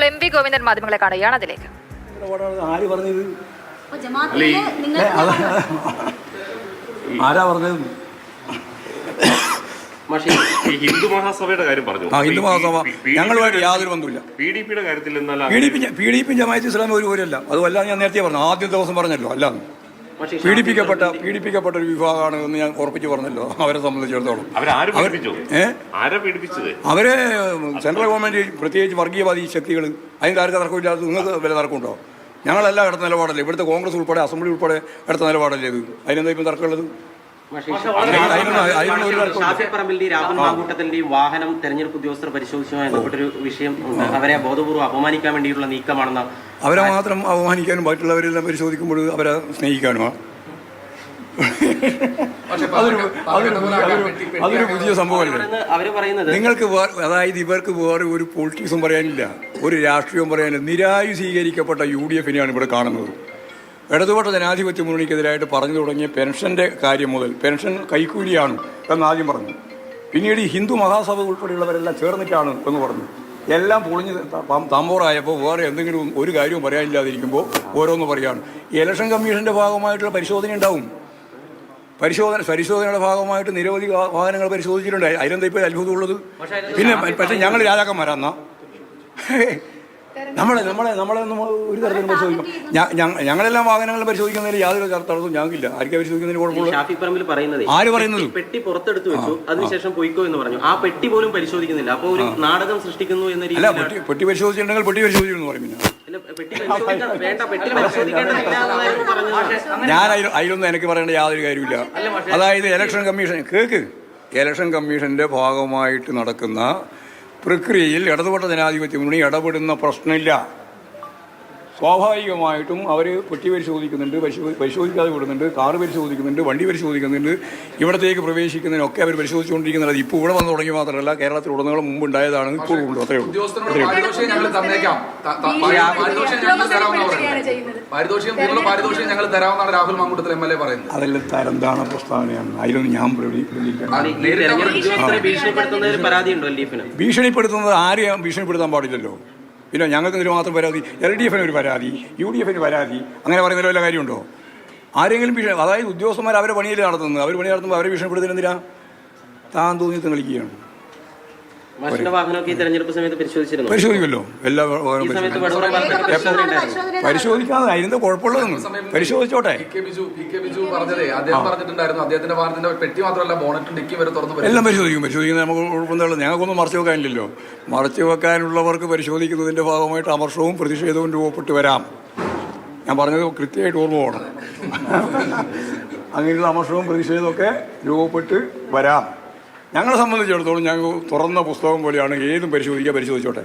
ഇപ്പോൾ M V Govindan മാധ്യമങ്ങളെ കാണുകയാണ് അതിലേക്ക്. ആര് പറഞ്ഞത്? ആരാ പറഞ്ഞത്? ഹിന്ദു മഹാസഭയുടെ കാര്യം പറഞ്ഞു? ആ ഹിന്ദു മഹാസഭ. ഞങ്ങളുമായിട്ട് യാതൊരു ബന്ധമില്ല പി ഡി പിയുടെ കാര്യത്തിൽ P D P P D P Jamaat Islami ഒരു പോലെയല്ല. അതുമല്ല ഞാൻ നേരത്തെ പറഞ്ഞു ആദ്യ ദിവസം പറഞ്ഞല്ലോ അല്ല പക്ഷേ പീഡിപ്പിക്കപ്പെട്ട പീഡിപ്പിക്കപ്പെട്ട ഒരു വിഭാഗമാണ് എന്ന് ഞാൻ ഉറപ്പിച്ച് പറഞ്ഞല്ലോ. അവരെ സംബന്ധിച്ചിടത്തോളം. ആരാ അവരെ സെൻട്രൽ ഗവൺമെന്റ് പ്രത്യേകിച്ച് വർഗീയവാദി ശക്തികൾ അതിന് ആർക്ക് തർക്കമില്ലാതെ നിങ്ങൾക്ക് വില തർക്കമുണ്ടോ? ഞങ്ങളെല്ലാം എടുത്ത നിലപാടല്ലേ? ഇവിടുത്തെ കോൺഗ്രസ് ഉൾപ്പെടെ അസംബ്ലി ഉൾപ്പെടെ എടുത്ത നിലപാടല്ലേ ഇത്? അതിനെന്താ ഇപ്പം തർക്കമുള്ളത്? മാങ്കൂട്ടത്തിന്റെയും വാഹനം തെരഞ്ഞെടുപ്പ് ഉദ്യോഗസ്ഥർ പരിശോധിച്ചുമായി ബന്ധപ്പെട്ടൊരു വിഷയം ഉണ്ട്. അവരെ ബോധപൂർവം അപമാനിക്കാൻ വേണ്ടിയിട്ടുള്ള നീക്കമാണെന്ന് അവരെ മാത്രം അപമാനിക്കാനും ബാക്കിയുള്ളവരെല്ലാം പരിശോധിക്കുമ്പോൾ അവരെ സ്നേഹിക്കാനുമാണ് അതൊരു പുതിയ സംഭവമല്ലേ? പറയുന്നത്- അവർ പറയുന്നത്. നിങ്ങൾക്ക് അതായത് ഇവർക്ക് വേറെ ഒരു പൊളിറ്റിക്സും പറയാനില്ല. ഒരു രാഷ്ട്രീയവും പറയാനില്ല. നിരായുധീകരിക്കപ്പെട്ട യു ഡി എഫിനെയാണ് ഇവിടെ കാണുന്നത്. ഇടതുപക്ഷ ജനാധിപത്യ മുന്നണിക്കെതിരായിട്ട് പറഞ്ഞു തുടങ്ങിയ പെൻഷന്റെ കാര്യം മുതൽ പെൻഷൻ കൈക്കൂലിയാണ് എന്ന് ആദ്യം പറഞ്ഞു. പിന്നീട് ഈ ഹിന്ദു മഹാസഭ ഉൾപ്പെടെയുള്ളവരെല്ലാം ചേർന്നിട്ടാണ് എന്ന് പറഞ്ഞു. എല്ലാം പൊളിഞ്ഞ് താമ്പോറായപ്പോൾ വേറെ എന്തെങ്കിലും ഒരു കാര്യവും പറയാനില്ലാതിരിക്കുമ്പോൾ ഓരോന്ന് പറയാണ്. ഇലക്ഷൻ കമ്മീഷന്റെ ഭാഗമായിട്ടുള്ള പരിശോധന ഉണ്ടാവും. പരിശോധന പരിശോധനയുടെ ഭാഗമായിട്ട് നിരവധി വാഹനങ്ങൾ പരിശോധിച്ചിട്ടുണ്ട്. അതിലെന്താ ഇപ്പോൾ അത്ഭുതമുള്ളത് പിന്നെ പക്ഷേ ഞങ്ങൾ രാജാക്കന്മാരാന്നാ നമ്മളെ നമ്മളെ നമ്മളെ നമ്മൾ ഒരു തരത്തിലും പരിശോധിക്കും. ഞങ്ങളെല്ലാം വാഹനങ്ങൾ പരിശോധിക്കുന്നതിൽ യാതൊരു തര- തടസ്സവും ഞങ്ങൾക്കില്ല. ആർക്കെ പരിശോധിക്കുന്നതിന് കുഴപ്പമില്ല ആര് പറയുന്നത്? പെട്ടി പുറത്തെടുത്ത് വെച്ചു. അതിനുശേഷം പോയിക്കോ എന്ന് പറഞ്ഞു. ആ പെട്ടി പോലും പരിശോധിക്കുന്നില്ല. അപ്പൊ ഒരു നാടകം സൃഷ്ടിക്കുന്നു എന്ന അല്ല പെട്ടി പെട്ടി പരിശോധിച്ചിട്ടുണ്ടെങ്കിൽ പെട്ടി പരിശോധിക്കുന്നു പറയും ഞാൻ അതിൽ അതിലൊന്നും എനിക്ക് പറയേണ്ട യാതൊരു കാര്യമില്ല അതായത് ഇലക്ഷൻ കമ്മീഷൻ കേക്ക്. ഇലക്ഷൻ കമ്മീഷന്റെ ഭാഗമായിട്ട് നടക്കുന്ന പ്രക്രിയയിൽ ഇടതുപക്ഷ ജനാധിപത്യ മുന്നണി ഇടപെടുന്ന പ്രശ്നമില്ല. സ്വാഭാവികമായിട്ടും അവർ പെട്ടി പരിശോധിക്കുന്നുണ്ട് പരിശോധി പരിശോധിക്കാതെ വിടുന്നുണ്ട് കാറ് പരിശോധിക്കുന്നുണ്ട് വണ്ടി പരിശോധിക്കുന്നുണ്ട്. ഇവിടത്തേക്ക് പ്രവേശിക്കുന്നതിനൊക്കെ അവർ പരിശോധിച്ചുകൊണ്ടിരിക്കുന്നത്. ഇപ്പോൾ ഇവിടെ വന്ന് തുടങ്ങി മാത്രമല്ല കേരളത്തിൽ ഉടനീളം മുമ്പ് ഉണ്ടായതാണ് ഇപ്പോഴും ഉണ്ട് അത്രയേ ഉള്ളൂ. പാരിതോഷികം ഞങ്ങൾ തരാമെന്നാണ് പറയുന്നത്. പാരിതോഷികം നിങ്ങളുടെ പാരിതോഷികം ഞങ്ങൾ തരാമെന്നാണ് Rahul Mankoottathil M L A പറയുന്നത്. അതെല്ലാം തരംതാണ പ്രസ്താവനയാണ്. അതിലൊന്നും ഞാൻ ഭീഷണിപ്പെടുത്തുന്നത് ആരെയും ഭീഷണിപ്പെടുത്താൻ പാടില്ലല്ലോ. പിന്നെ ഞങ്ങൾക്ക് ഇതിന് മാത്രം പരാതി? എൽ ഡി എഫിന് ഒരു പരാതി യു ഡി എഫിന് പരാതി അങ്ങനെ പറയുന്ന വല്ല കാര്യമുണ്ടോ? ആരെങ്കിലും ഭീഷണി അതായത് ഉദ്യോഗസ്ഥന്മാർ അവരെ പണിയിൽ നടത്തുന്നത് അവർ പണി നടത്തുമ്പോൾ അവരെ ഭീഷണിപ്പെടുത്തുന്നത് എന്തിനാ? താൻ തോന്നി കളിക്കുകയാണ് പരിശോധിക്കുമല്ലോ. എല്ലാ വാഹനവും സമയത്ത് പരിശോധിക്കും. വടകര ഭാഗത്തൊക്കെ പരിശോധന ഉണ്ടായിരുന്നു. പരിശോധിക്കാതെ അതിന്റെ കുഴപ്പമുള്ളതെന്ന് പരിശോധിച്ചോട്ടെ. എല്ലാം പരിശോധിക്കും. പരിശോധിക്കുന്നത് നമുക്ക് കുഴപ്പമൊന്നുമില്ല ഞങ്ങൾക്കൊന്നും മറച്ചു വെക്കാനില്ലല്ലോ. മറച്ചു വെക്കാനുള്ളവർക്ക് പരിശോധിക്കുന്നതിന്റെ ഭാഗമായിട്ട് അമർഷവും പ്രതിഷേധവും രൂപപ്പെട്ട് വരാം. ഞാൻ പറഞ്ഞത് കൃത്യമായിട്ട് ഓർമ്മ പോകണം. അങ്ങനെയുള്ള അമർഷവും പ്രതിഷേധവും ഒക്കെ രൂപപ്പെട്ട് വരാം. ഞങ്ങളെ സംബന്ധിച്ചിടത്തോളം ഞങ്ങൾ തുറന്ന പുസ്തകം പോലെയാണ് ഏതും പരിശോധിക്കുക പരിശോധിച്ചോട്ടെ.